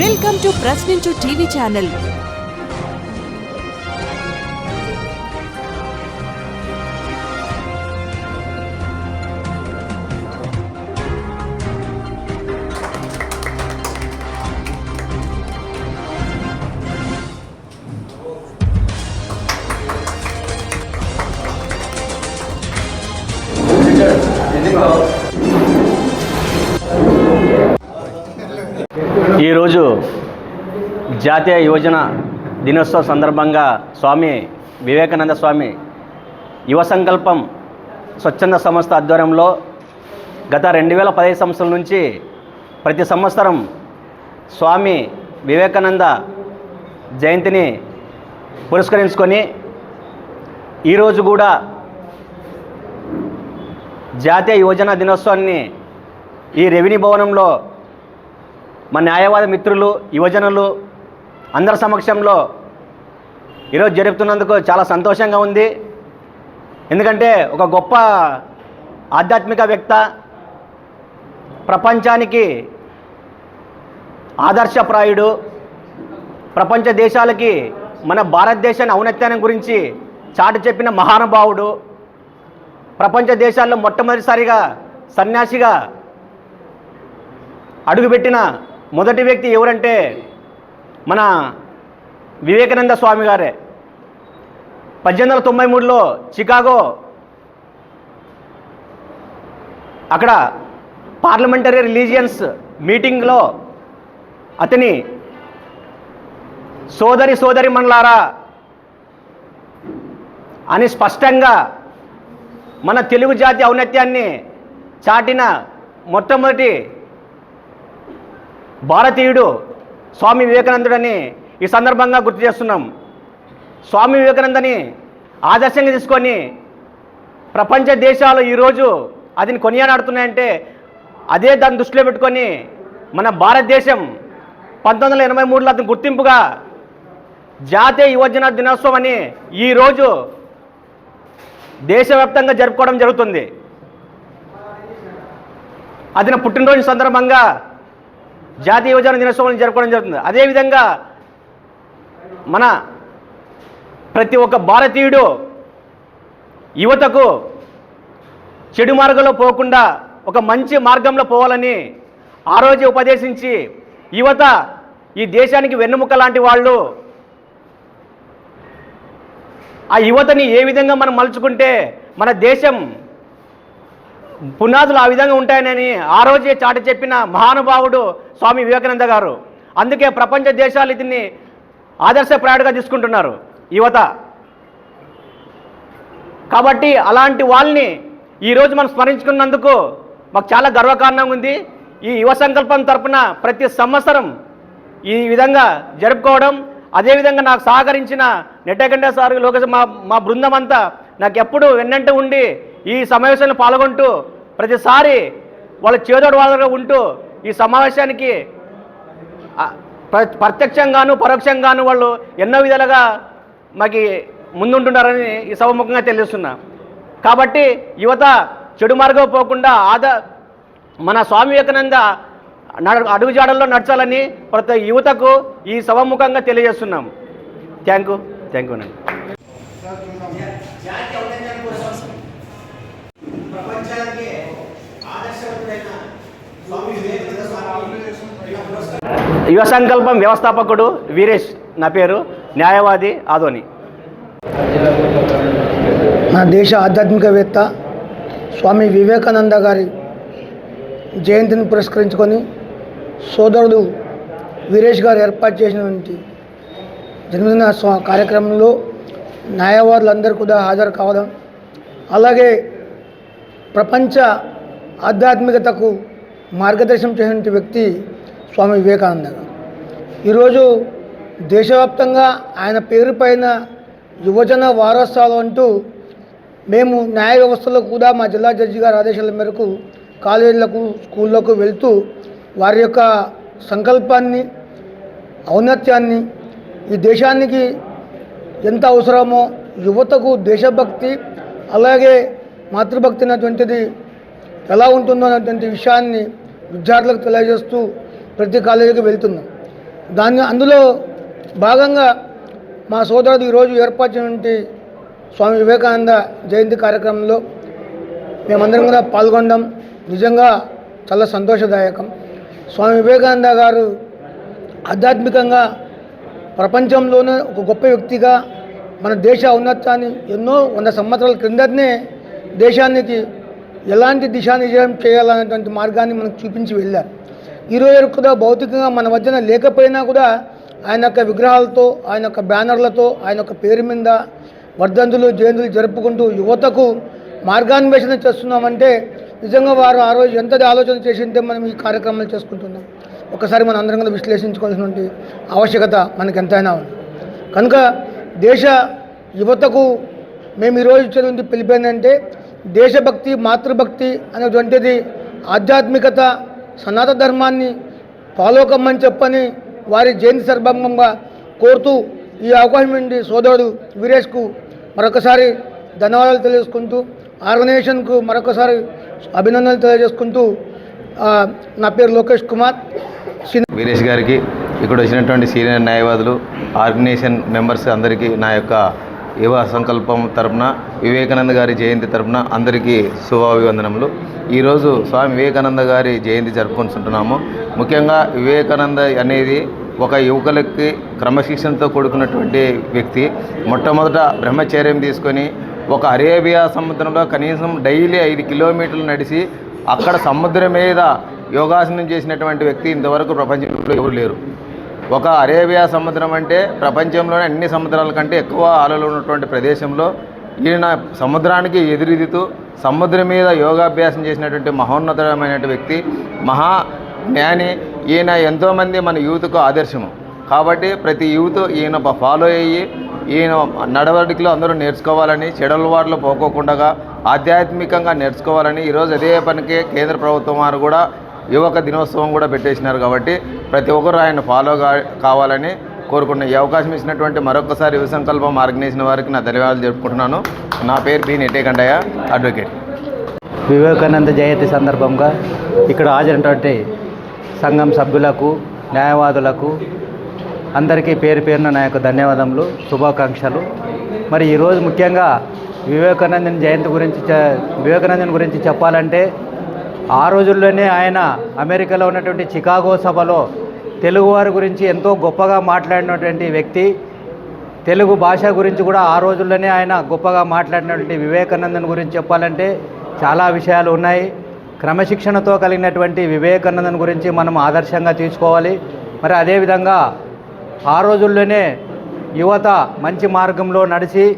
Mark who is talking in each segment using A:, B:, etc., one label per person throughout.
A: Welcome to ప్రశ్నించు TV channel
B: ఈరోజు జాతీయ యువజన దినోత్సవ సందర్భంగా స్వామి వివేకానంద స్వామి యువ సంకల్పం స్వచ్ఛంద సంస్థ ఆధ్వర్యంలో గత రెండు వేల పదహైదు సంవత్సరం నుంచి ప్రతి సంవత్సరం స్వామి వివేకానంద జయంతిని పురస్కరించుకొని ఈరోజు కూడా జాతీయ యువజన దినోత్సవాన్ని ఈ రెవెన్యూ భవనంలో మా న్యాయవాద మిత్రులు యువజనులు అందరి సమక్షంలో ఈరోజు జరుపుతున్నందుకు చాలా సంతోషంగా ఉంది. ఎందుకంటే ఒక గొప్ప ఆధ్యాత్మిక వ్యక్త ప్రపంచానికి ఆదర్శప్రాయుడు ప్రపంచ దేశాలకి మన భారతదేశాన్ని ఔన్నత్యాన్ని గురించి చాటి చెప్పిన మహానుభావుడు ప్రపంచ దేశాల్లో మొట్టమొదటిసారిగా సన్యాసిగా అడుగుపెట్టిన మొదటి వ్యక్తి ఎవరంటే మన వివేకానంద స్వామి గారే. పద్దెనిమిది వందల తొంభై మూడులో చికాగో అక్కడ పార్లమెంటరీ రిలీజియన్స్ మీటింగ్లో అతని సోదరి సోదరి మనలారా అని స్పష్టంగా మన తెలుగు జాతి ఔన్నత్యాన్ని చాటిన మొట్టమొదటి భారతీయుడు స్వామి వివేకానందుడని ఈ సందర్భంగా గుర్తు చేస్తున్నాం. స్వామి వివేకానందని ఆదర్శంగా తీసుకొని ప్రపంచ దేశాలు ఈరోజు అదిని కొనియాడుతున్నాయంటే అదే దాన్ని దృష్టిలో పెట్టుకొని మన భారతదేశం పంతొమ్మిది వందల ఎనభై మూడులో అతని గుర్తింపుగా జాతీయ యువజన దినోత్సవం అని ఈరోజు దేశవ్యాప్తంగా జరుపుకోవడం జరుగుతుంది. అతని పుట్టినరోజు సందర్భంగా జాతీయ యువజన దినోత్సవాన్ని జరుపుకోవడం జరుగుతుంది. అదేవిధంగా మన ప్రతి ఒక్క భారతీయుడు యువతకు చెడు మార్గంలో పోకుండా ఒక మంచి మార్గంలో పోవాలని ఆ రోజే ఉపదేశించి యువత ఈ దేశానికి వెన్నుముక లాంటి వాళ్ళు ఆ యువతని ఏ విధంగా మనం మలుచుకుంటే మన దేశం పునాదులు ఆ విధంగా ఉంటాయని ఆ రోజే చాటి చెప్పిన మహానుభావుడు స్వామి వివేకానంద గారు. అందుకే ప్రపంచ దేశాలు దీన్ని ఆదర్శప్రాయుడుగా తీసుకుంటున్నారు. యువత. కాబట్టి అలాంటి వాళ్ళని ఈరోజు మనం స్మరించుకున్నందుకు మాకు చాలా గర్వకారణంగా ఉంది. ఈ యువ సంకల్పం తరపున ప్రతి సంవత్సరం ఈ విధంగా జరుపుకోవడం. అదేవిధంగా నాకు సహకరించిన నెట్టగండ సార్ లోకేష్ మా మా బృందం అంతా నాకు ఎప్పుడు వెన్నంటే ఉండి ఈ సమావేశంలో పాల్గొంటూ ప్రతిసారి వాళ్ళ చేదోడు వాళ్ళగా ఉంటూ ఈ సమావేశానికి ప్రత్యక్షంగాను పరోక్షంగాను వాళ్ళు ఎన్నో విధాలుగా మాకు ముందుంటున్నారని ఈ సభముఖంగా తెలుస్తున్నా కాబట్టి యువత చెడు మార్గం పోకుండా ఆద మన స్వామి వివేకానంద అడుగుజాడల్లో నడచాలని ప్రతి యువతకు ఈ సభముఖంగా తెలియజేస్తున్నాం. Thank you. థ్యాంక్ యూ అండి ప్రపంచానికి ఆదర్శవంతుడైన స్వామి వివేకానంద యువ సంకల్పం వ్యవస్థాపకుడు వీరేష్ నా పేరు న్యాయవాది ఆదోని.
C: మన దేశ ఆధ్యాత్మికవేత్త స్వామి వివేకానంద గారి జయంతిని పురస్కరించుకొని సోదరుడు వీరేష్ గారు ఏర్పాటు చేసినటువంటి జన్మదిన స్వ కార్యక్రమంలో న్యాయవాదులందరూ కూడా హాజరు కావడం అలాగే ప్రపంచ ఆధ్యాత్మికతకు మార్గదర్శనం చేసినటువంటి వ్యక్తి స్వామి వివేకానంద ఈరోజు దేశవ్యాప్తంగా ఆయన పేరు పైన యువజన వారోత్సవాలు అంటూ మేము న్యాయ వ్యవస్థలో కూడా మా జిల్లా జడ్జి గారి ఆదేశాల మేరకు కాలేజీలకు స్కూళ్ళకు వెళ్తూ వారి యొక్క సంకల్పాన్ని ఔన్నత్యాన్ని ఈ దేశానికి ఎంత అవసరమో యువతకు దేశభక్తి అలాగే మాతృభక్తి అనేటువంటిది ఎలా ఉంటుందో అనేటువంటి విషయాన్ని విద్యార్థులకు తెలియజేస్తూ ప్రతి కాలేజీకి వెళ్తున్నాం. దాన్ని అందులో భాగంగా మా సోదరుడు ఈరోజు ఏర్పాటు స్వామి వివేకానంద జయంతి కార్యక్రమంలో మేమందరం కూడా పాల్గొనడం నిజంగా చాలా సంతోషదాయకం. స్వామి వివేకానంద గారు ఆధ్యాత్మికంగా ప్రపంచంలోనే ఒక గొప్ప వ్యక్తిగా మన దేశ ఉన్నతాన్ని ఎన్నో వంద సంవత్సరాల క్రిందనే దేశానికి ఎలాంటి దిశానిర్దేశం చేయాలనేటువంటి మార్గాన్ని మనకు చూపించి వెళ్ళారు. ఈరోజు కూడా భౌతికంగా మన మధ్యన లేకపోయినా కూడా ఆయన యొక్క విగ్రహాలతో ఆయన యొక్క బ్యానర్లతో ఆయన యొక్క పేరు మీద వర్ధంతులు జయంతులు జరుపుకుంటూ యువతకు మార్గాన్వేషణ చేస్తున్నామంటే నిజంగా వారు ఆ రోజు ఎంతది ఆలోచన చేసింటే మనం ఈ కార్యక్రమాలు చేసుకుంటున్నాం. ఒకసారి మనం అందరం కూడా విశ్లేషించుకోవాల్సినటువంటి ఆవశ్యకత మనకు ఎంతైనా ఉంది. కనుక దేశ యువతకు మేము ఈరోజు ఇచ్చేటువంటి పిలిపోయిందంటే దేశభక్తి మాతృభక్తి అనేటువంటిది ఆధ్యాత్మికత సనాత ధర్మాన్ని పాలోకమ్మని చెప్పని వారి జయంతి సందర్భంగా కోరుతూ ఈ అవకాశం నుండి సోదరుడు వీరేష్కు మరొకసారి ధన్యవాదాలు తెలియజేసుకుంటూ ఆర్గనైజేషన్కు మరొకసారి అభినందనలు తెలియజేసుకుంటూ నా పేరు లోకేష్ కుమార్.
D: వీరేష్ గారికి ఇక్కడ వచ్చినటువంటి సీనియర్ న్యాయవాదులు ఆర్గనైజేషన్ మెంబర్స్ అందరికీ నా యొక్క యువ సంకల్పం తరపున వివేకానంద గారి జయంతి తరపున అందరికీ శుభాభివందనములు. ఈరోజు స్వామి వివేకానంద గారి జయంతి జరుపుకుంటున్నాము. ముఖ్యంగా వివేకానంద అనేది ఒక యువకులకి క్రమశిక్షణతో కూడుకున్నటువంటి వ్యక్తి. మొట్టమొదట బ్రహ్మచర్యం తీసుకొని ఒక అరేబియా సముద్రంలో కనీసం డైలీ ఐదు కిలోమీటర్లు నడిచి అక్కడ సముద్రం మీద యోగాసనం చేసినటువంటి వ్యక్తి ఇంతవరకు ప్రపంచంలో ఎవరు లేరు. ఒక అరేబియా సముద్రం అంటే ప్రపంచంలోనే అన్ని సముద్రాల కంటే ఎక్కువ ఆలలు ఉన్నటువంటి ప్రదేశంలో ఈయన సముద్రానికి ఎదురీదుతూ సముద్రం మీద యోగాభ్యాసం చేసినటువంటి మహోన్నతమైన వ్యక్తి మహా జ్ఞాని. ఈయన ఎంతోమంది మన యూత్కు ఆదర్శము. కాబట్టి ప్రతి యూత్ ఈయన ఫాలో అయ్యి ఈయన నడవడికలో అందరూ నేర్చుకోవాలని చెడల వారిలో పోకోకుండా ఆధ్యాత్మికంగా నేర్చుకోవాలని ఈరోజు అదే పనికి కేంద్ర ప్రభుత్వం వారు కూడా యువక దినోత్సవం కూడా పెట్టేసినారు కాబట్టి ప్రతి ఒక్కరు ఆయన ఫాలో కావాలని కోరుకున్న ఈ అవకాశం ఇచ్చినటువంటి మరొకసారి యువ సంకల్పం ఆర్గనైజేషన్ వారికి నా ధన్యవాదాలు జరుపుకుంటున్నాను నా పేరు బి నెట్టేకండయ్య అడ్వకేట్.
E: వివేకానంద జయంతి సందర్భంగా ఇక్కడ హాజరైనటువంటి సంఘం సభ్యులకు న్యాయవాదులకు అందరికీ పేరు పేరున నా యొక్క ధన్యవాదములు శుభాకాంక్షలు. మరి ఈరోజు ముఖ్యంగా వివేకానందన్ జయంతి గురించి చె- వివేకానందన్ గురించి చెప్పాలంటే ఆ రోజుల్లోనే ఆయన అమెరికాలో ఉన్నటువంటి చికాగో సభలో తెలుగువారి గురించి ఎంతో గొప్పగా మాట్లాడినటువంటి వ్యక్తి. తెలుగు భాష గురించి కూడా ఆ రోజుల్లోనే ఆయన గొప్పగా మాట్లాడినటువంటి వివేకానందన్ గురించి చెప్పాలంటే చాలా విషయాలు ఉన్నాయి. క్రమశిక్షణతో కలిగినటువంటి వివేకానందన్ గురించి మనం ఆదర్శంగా తీసుకోవాలి. మరి అదేవిధంగా ఆ రోజుల్లోనే యువత మంచి మార్గంలో నడిచి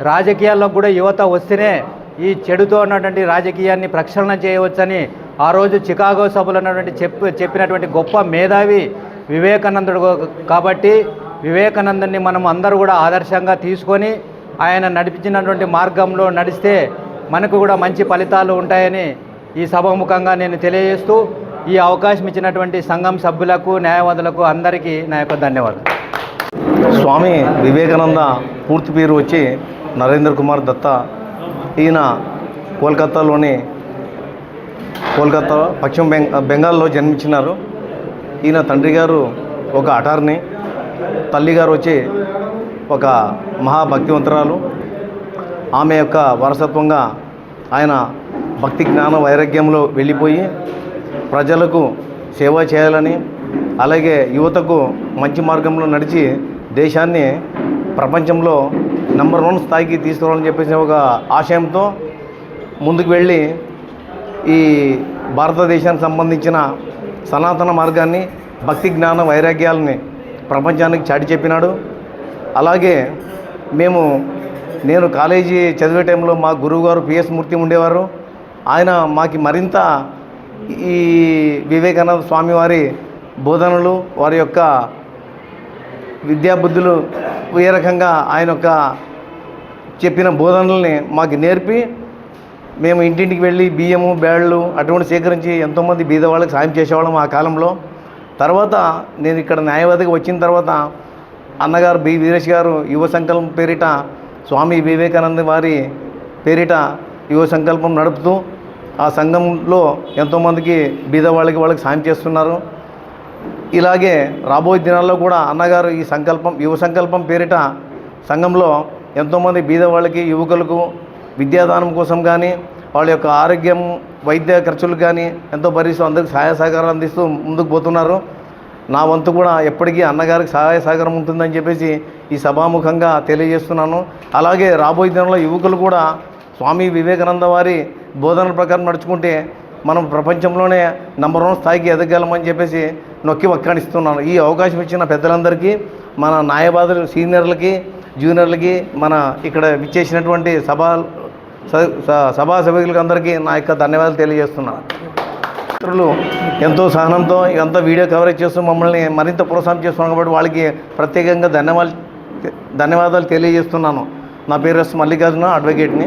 E: రాజకీయాల్లో కూడా యువత వస్తేనే ఈ చెడుతో ఉన్నటువంటి రాజకీయాన్ని ప్రక్షాళన చేయవచ్చని ఆ రోజు చికాగో సభలో ఉన్నటువంటి చెప్పు చెప్పినటువంటి గొప్ప మేధావి వివేకానందుడు కాబట్టి వివేకానందుని మనం అందరూ కూడా ఆదర్శంగా తీసుకొని ఆయన నడిపించినటువంటి మార్గంలో నడిస్తే మనకు కూడా మంచి ఫలితాలు ఉంటాయని ఈ సభాముఖంగా నేను తెలియజేస్తూ ఈ అవకాశం ఇచ్చినటువంటి సంఘం సభ్యులకు న్యాయవాదులకు అందరికీ నా యొక్క ధన్యవాదాలు.
D: స్వామి వివేకానంద పూర్తి పేరు వచ్చి నరేంద్ర కుమార్ దత్త ఈయన కోల్కతాలోని కోల్కతా పశ్చిమ బెంగ బెంగాల్లో జన్మించినారు. ఈయన తండ్రి గారు ఒక అటార్నీ తల్లి గారు వచ్చి ఒక మహాభక్తివంతురాలు. ఆమె యొక్క వారసత్వంగా ఆయన భక్తి జ్ఞాన వైరాగ్యంలో వెళ్ళిపోయి ప్రజలకు సేవ చేయాలని అలాగే యువతకు మంచి మార్గంలో నడిచి దేశాన్ని ప్రపంచంలో నెంబర్ వన్ స్థాయికి తీసుకురావాలని చెప్పేసి ఒక ఆశయంతో ముందుకు వెళ్ళి ఈ భారతదేశానికి సంబంధించిన సనాతన మార్గాన్ని భక్తి జ్ఞాన వైరాగ్యాలని ప్రపంచానికి చాటి చెప్పినాడు. అలాగే మేము నేను కాలేజీ చదివే టైంలో మా గురువుగారు పిఎస్ మూర్తి ఉండేవారు. ఆయన మాకి మరింత ఈ వివేకానంద స్వామి వారి బోధనలు వారి యొక్క విద్యాబుద్ధులు ఏ రకంగా ఆయన యొక్క చెప్పిన బోధనల్ని మాకు నేర్పి మేము ఇంటింటికి వెళ్ళి బియ్యము బ్యాళ్ళు అటువంటి సేకరించి ఎంతోమంది బీద వాళ్ళకి సాయం చేసేవాళ్ళం ఆ కాలంలో. తర్వాత నేను ఇక్కడ న్యాయవాదిగా వచ్చిన తర్వాత అన్నగారు బి వీరేష్ గారు యువ సంకల్పం పేరిట స్వామి వివేకానంద వారి పేరిట యువ సంకల్పం నడుపుతూ ఆ సంఘంలో ఎంతోమందికి బీద వాళ్ళకి వాళ్ళకి సాయం చేస్తున్నారు. ఇలాగే రాబోయే దినాల్లో కూడా అన్నగారు ఈ సంకల్పం యువ సంకల్పం పేరిట సంఘంలో ఎంతోమంది బీదవాళ్ళకి యువకులకు విద్యాదానం కోసం కానీ వాళ్ళ యొక్క ఆరోగ్యం వైద్య ఖర్చులు కానీ ఎంతో భరిస్తూ అందరికి సహాయ సహకారాలు అందిస్తూ ముందుకు పోతున్నారు. నా వంతు కూడా ఎప్పటికీ అన్నగారికి సహాయ సహకారం ఉంటుందని చెప్పేసి ఈ సభాముఖంగా తెలియజేస్తున్నాను. అలాగే రాబోయే దినంలో యువకులు కూడా స్వామి వివేకానంద వారి బోధనల ప్రకారం నడుచుకుంటే మనం ప్రపంచంలోనే నంబర్ వన్ స్థాయికి ఎదగలమని చెప్పేసి నొక్కి వక్కాణిస్తున్నాను. ఈ అవకాశం ఇచ్చిన పెద్దలందరికీ మన న్యాయవాదులు సీనియర్లకి జూనియర్లకి మన ఇక్కడ విచ్చేసినటువంటి సభా స- సభా సభ్యులకి అందరికీ నా యొక్క ధన్యవాదాలు తెలియజేస్తున్నాను మిత్రులు ఎంతో సహనంతో ఇదంతా వీడియో కవరేజ్ చేస్తూ మమ్మల్ని మరింత ప్రోత్సాహం చేస్తున్నాం కాబట్టి వాళ్ళకి ప్రత్యేకంగా ధన్యవాదాలు ధన్యవాదాలు తెలియజేస్తున్నాను. నా పేరు ఎస్ మల్లికార్జున అడ్వకేట్ని